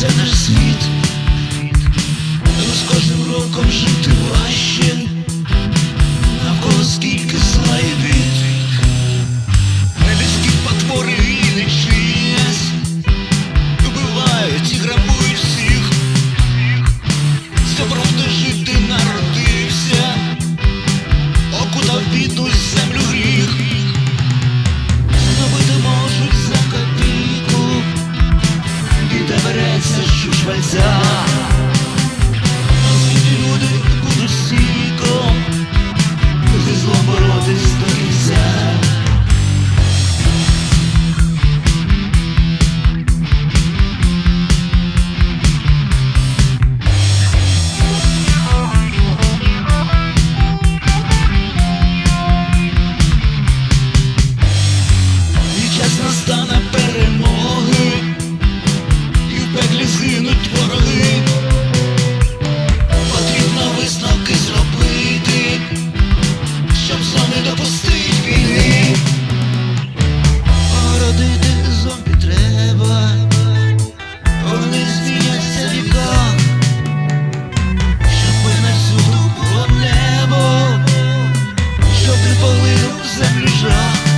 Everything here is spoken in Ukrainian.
це наш світ, і з кожним роком жив. гинуть вороги, потрібно висновки зробити, щоб зло не допустить війни. Породити зомбі треба, вони зміняться віком, щоб мене всюду було небо, щоб полив землю жах.